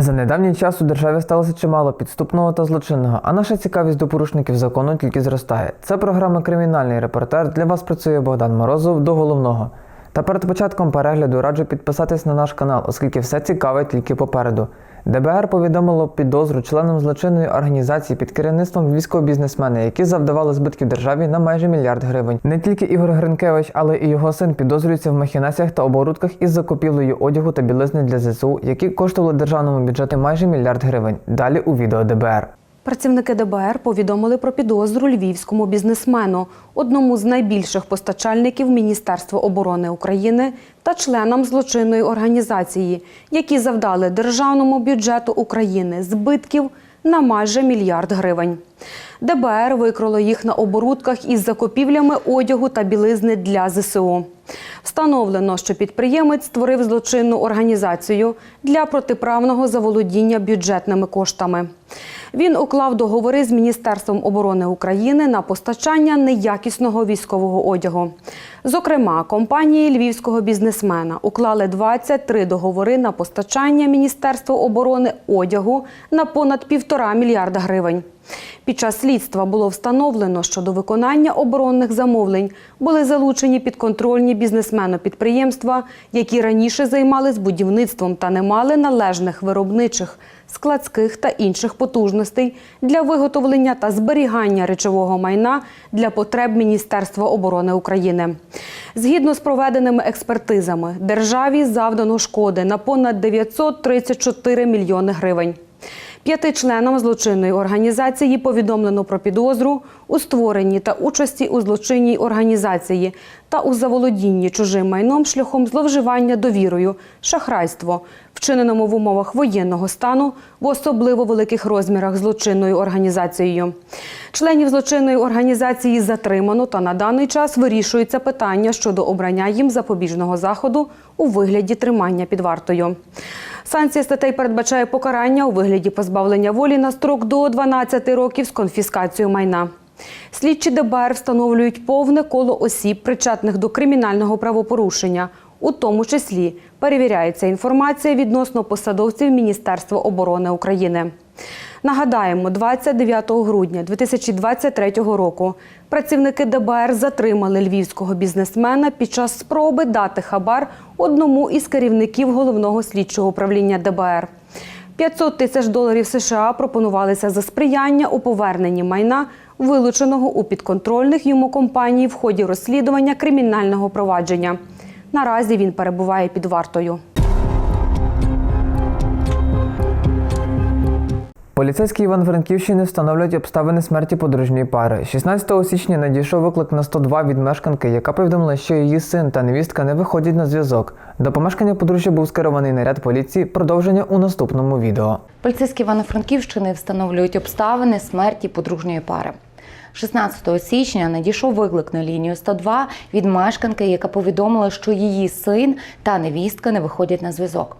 За недавній час у державі сталося чимало підступного та злочинного, а наша цікавість до порушників закону тільки зростає. Це програма Кримінальний репортер. Для вас працює Богдан Морозов до головного. Та перед початком перегляду раджу підписатись на наш канал, оскільки все цікаве тільки попереду. ДБР повідомило підозру членам злочинної організації під керівництвом військового бізнесмена, які завдавали збитків державі на майже мільярд гривень. Не тільки Ігор Гринкевич, але і його син підозрюються в махінаціях та оборудках із закупівлею одягу та білизни для ЗСУ, які коштували державному бюджету майже мільярд гривень. Далі у відео ДБР. Працівники ДБР повідомили про підозру львівському бізнесмену, одному з найбільших постачальників Міністерства оборони України та членам злочинної організації, які завдали державному бюджету України збитків на майже мільярд гривень. ДБР викрило їх на оборудках із закупівлями одягу та білизни для ЗСУ. Встановлено, що підприємець створив злочинну організацію для протиправного заволодіння бюджетними коштами. Він уклав договори з Міністерством оборони України на постачання неякісного військового одягу. Зокрема, компанії львівського бізнесмена уклали 23 договори на постачання Міністерства оборони одягу на понад півтора мільярда гривень. Під час слідства було встановлено, що до виконання оборонних замовлень були залучені підконтрольні бізнесмену підприємства, які раніше займались будівництвом та не мали належних виробничих, складських та інших потужностей для виготовлення та зберігання речового майна для потреб Міністерства оборони України. Згідно з проведеними експертизами, державі завдано шкоди на понад 934 мільйони гривень. П'яти членам злочинної організації повідомлено про підозру у створенні та участі у злочинній організації та у заволодінні чужим майном шляхом зловживання довірою, шахрайство, вчиненому в умовах воєнного стану в особливо великих розмірах злочинною організацією. Членів злочинної організації затримано та на даний час вирішується питання щодо обрання їм запобіжного заходу у вигляді тримання під вартою. Санкція статей передбачає покарання у вигляді позбавлення волі на строк до 12 років з конфіскацією майна. Слідчі ДБР встановлюють повне коло осіб, причетних до кримінального правопорушення. У тому числі перевіряється інформація відносно посадовців Міністерства оборони України. Нагадаємо, 29 грудня 2023 року працівники ДБР затримали львівського бізнесмена під час спроби дати хабар одному із керівників головного слідчого управління ДБР. 500 тисяч доларів США пропонувалися за сприяння у поверненні майна, вилученого у підконтрольних йому компаній в ході розслідування кримінального провадження. Наразі він перебуває під вартою. Поліцейські Івано-Франківщини встановлюють обставини смерті подружньої пари. 16 січня надійшов виклик на 102 від мешканки, яка повідомила, що її син та невістка не виходять на зв'язок. До помешкання подружжя був скерований наряд поліції. Продовження у наступному відео. Поліцейські Івано-Франківщини встановлюють обставини смерті подружньої пари. 16 січня надійшов виклик на лінію 102 від мешканки, яка повідомила, що її син та невістка не виходять на зв'язок.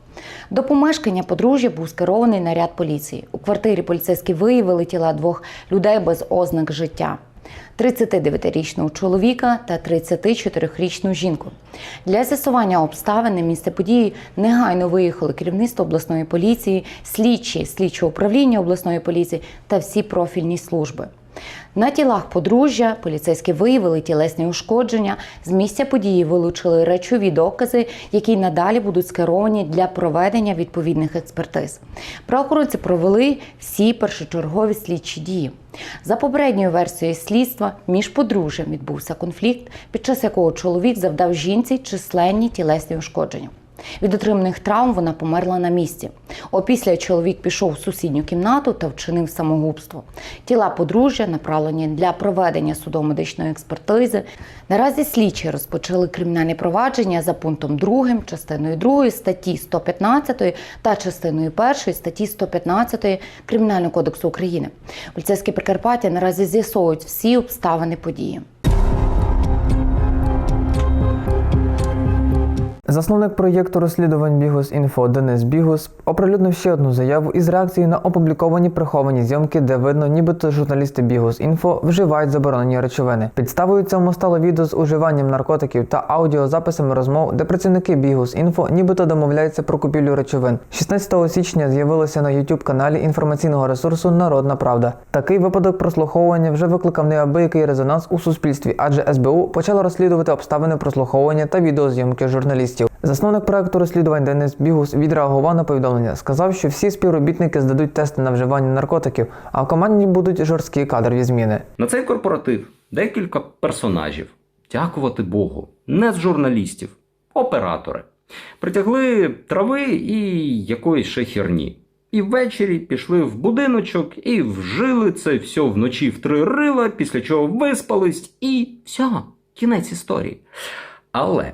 До помешкання подружжя був скерований наряд поліції. У квартирі поліцейські виявили тіла двох людей без ознак життя. 39-річного чоловіка та 34-річну жінку. Для з'ясування обставин на місце події негайно виїхали керівництво обласної поліції, слідчі слідчого управління обласної поліції та всі профільні служби. На тілах подружжя поліцейські виявили тілесні ушкодження. З місця події вилучили речові докази, які надалі будуть скеровані для проведення відповідних експертиз. Правоохоронці провели всі першочергові слідчі дії. За попередньою версією слідства між подружжям відбувся конфлікт, під час якого чоловік завдав жінці численні тілесні ушкодження. Від отриманих травм вона померла на місці. Опісля чоловік пішов в сусідню кімнату та вчинив самогубство. Тіла подружжя направлені для проведення судово-медичної експертизи. Наразі слідчі розпочали кримінальні провадження за пунктом 2, частиною 2 статті 115 та частиною 1 статті 115 Кримінального кодексу України. Поліцейські Прикарпаття наразі з'ясовують всі обставини події. Засновник проєкту розслідувань Бігус Інфо Денис Бігус оприлюднив ще одну заяву із реакцією на опубліковані приховані зйомки, де видно, нібито журналісти Бігус Інфо вживають заборонені речовини. Підставою цьому стало відео з уживанням наркотиків та аудіозаписами розмов, де працівники Бігус Інфо нібито домовляються про купівлю речовин. 16 січня з'явилося на youtube каналі інформаційного ресурсу Народна Правда. Такий випадок прослуховування вже викликав неабиякий резонанс у суспільстві, адже СБУ почало розслідувати обставини прослуховування та відеозйомки журналістів. Засновник проекту розслідувань Денис Бігус відреагував на повідомлення. Сказав, що всі співробітники здадуть тести на вживання наркотиків, а в команді будуть жорсткі кадрові зміни. На цей корпоратив декілька персонажів, дякувати Богу, не з журналістів, оператори. Притягли трави і якоїсь ще херні. І ввечері пішли в будиночок і вжили це все вночі в три рила, після чого виспались, і все, кінець історії. Але,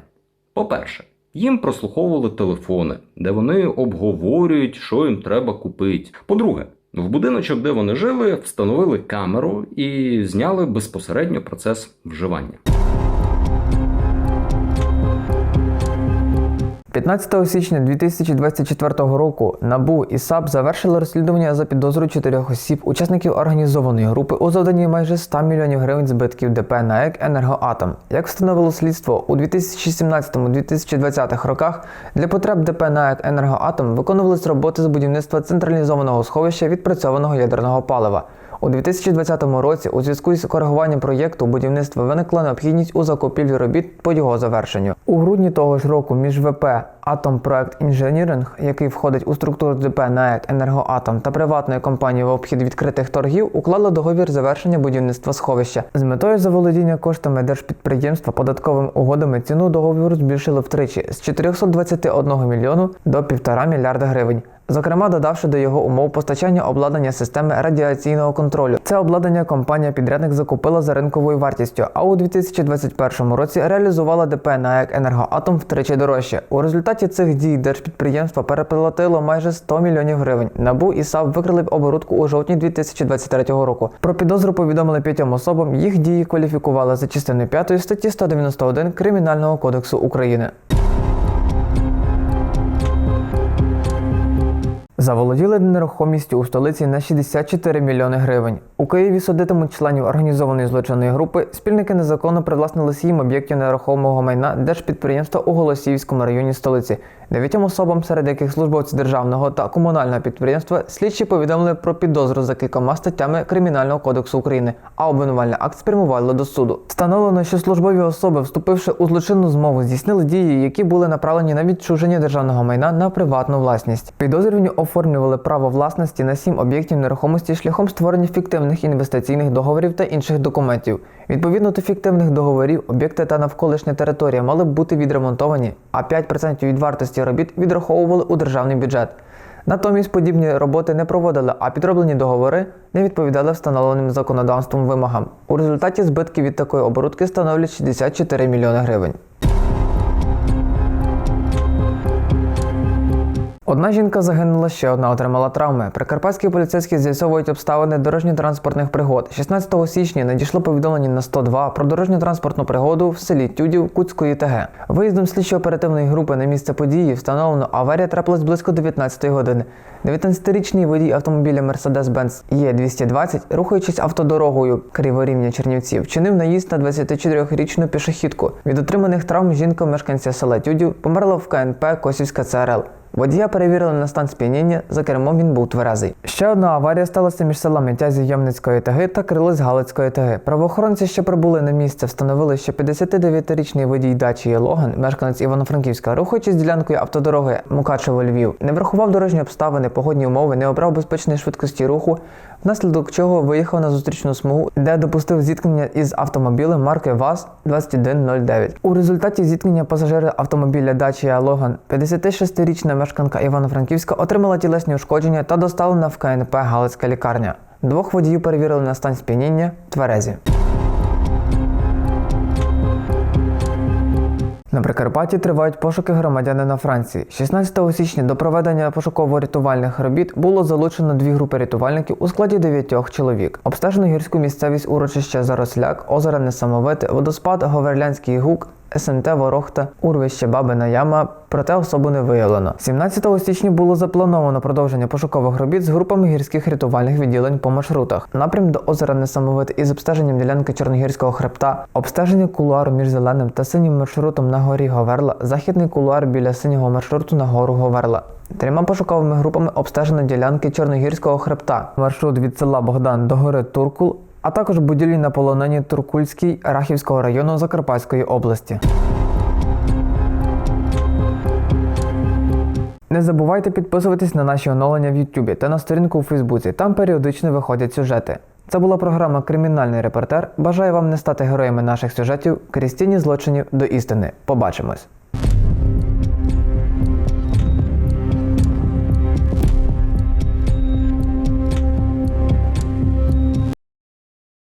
по-перше, їм прослуховували телефони, де вони обговорюють, що їм треба купити. По-друге, в будиночок, де вони жили, встановили камеру і зняли безпосередньо процес вживання. 15 січня 2024 року НАБУ і САП завершили розслідування за підозрою чотирьох осіб, учасників організованої групи у завданні майже 100 мільйонів гривень збитків ДП НАЕК «Енергоатом». Як встановило слідство, у 2017-2020 роках для потреб ДП НАЕК «Енергоатом» виконувались роботи з будівництва централізованого сховища відпрацьованого ядерного палива. У 2020 році у зв'язку з коригуванням проєкту будівництва виникла необхідність у закупівлі робіт по його завершенню. У грудні того ж року між ВП Атомпроект Інженіринг, який входить у структуру ДП НАЕК Енергоатом та приватною компанією в обхід відкритих торгів, уклали договір завершення будівництва сховища. З метою заволодіння коштами держпідприємства податковими угодами ціну договору збільшили втричі з 421 мільйону до 1,5 мільярда гривень. Зокрема, додавши до його умов постачання обладнання системи радіаційного контролю. Це обладнання компанія-підрядник закупила за ринковою вартістю, а у 2021 році реалізувала ДП НАЕК Енергоатом втричі дорожче. У результаті цих дій держпідприємство переплатило майже 100 мільйонів гривень. Набу і САП викрили оборудку у жовтні 2023 року. Про підозру повідомили п'ятьом особам. Їх дії кваліфікували за частиною 5 статті 191 Кримінального кодексу України. Заволоділи нерухомістю у столиці на 64 мільйони гривень. У Києві судитимуть членів організованої злочинної групи. Спільники незаконно привласнили сім об'єктів нерухомого майна держпідприємства у Голосіївському районі столиці. Дев'ятьом особам, серед яких службовці державного та комунального підприємства, слідчі повідомили про підозру за кількома статтями Кримінального кодексу України, а обвинувальний акт спрямували до суду. Встановлено, що службові особи, вступивши у злочинну змову, здійснили дії, які були направлені на відчуження державного майна на приватну власність. Підозрювані оформлювали право власності на сім об'єктів нерухомості шляхом створення фіктивних інвестиційних договорів та інших документів. Відповідно до фіктивних договорів, об'єкти та навколишня територія мали б бути відремонтовані, а 5% від вартості робіт відраховували у державний бюджет. Натомість подібні роботи не проводили, а підроблені договори не відповідали встановленим законодавством вимогам. У результаті збитки від такої оборудки становлять 64 мільйони гривень. Одна жінка загинула, ще одна отримала травми. Прикарпатські поліцейські з'ясовують обставини дорожньо-транспортних пригод. 16 січня надійшло повідомлення на 102 про дорожньо-транспортну пригоду в селі Тюдів Куцької ТГ. Виїздом слідчо-оперативної групи на місце події встановлено аварія трапилась близько 19 години. 19-річний водій автомобіля Mercedes-Benz Е220, рухаючись автодорогою Криворівня Чернівців, вчинив наїзд на 24-річну пішохідку. Від отриманих травм жінка, мешканця села Тюдів, померла в КНП Косівська ЦРЛ. Водія перевірили на стан сп'яніння, за кермом він був тверезий. Ще одна аварія сталася між селами Тязі Ямницької ТГ та Крилець Галицької ТГ. Правоохоронці, що прибули на місце, встановили, що 59-річний водій дачі Єлоган, мешканець Івано-Франківська, рухаючись ділянкою автодороги Мукачево-Львів, не врахував дорожні обставини, погодні умови, не обрав безпечної швидкості руху, внаслідок чого виїхав на зустрічну смугу, де допустив зіткнення із автомобілем марки ВАЗ-2109. У результаті зіткнення пасажири автомобіля Дачія Логан 56-річна мешканка Івано-Франківська, отримала тілесні ушкодження та доставлена в КНП Галицька лікарня. Двох водіїв перевірили на стан сп'яніння тверезі. На Прикарпатті тривають пошуки громадянина Франції. 16 січня до проведення пошуково-рятувальних робіт було залучено дві групи рятувальників у складі дев'ятьох чоловік. Обстежено гірську місцевість урочища Заросляк, озеро Несамовите, водоспад Говерлянський гук СМТ Ворохта, Урвище Бабина Яма, проте особу не виявлено. 17 січня було заплановано продовження пошукових робіт з групами гірських рятувальних відділень по маршрутах. Напрям до озера Несамовит із обстеженням ділянки Чорногірського хребта, обстеження кулуару між зеленим та синім маршрутом на горі Говерла, західний кулуар біля синього маршруту на гору Говерла. Трьома пошуковими групами обстежено ділянки Чорногірського хребта, маршрут від села Богдан до гори Туркул, а також будівлі на полонині Туркульській Рахівського району Закарпатської області. Не забувайте підписуватись на наші оновлення в Ютубі та на сторінку у Фейсбуці. Там періодично виходять сюжети. Це була програма Кримінальний репортер. Бажаю вам не стати героями наших сюжетів крізь тіні злочинів до істини. Побачимось!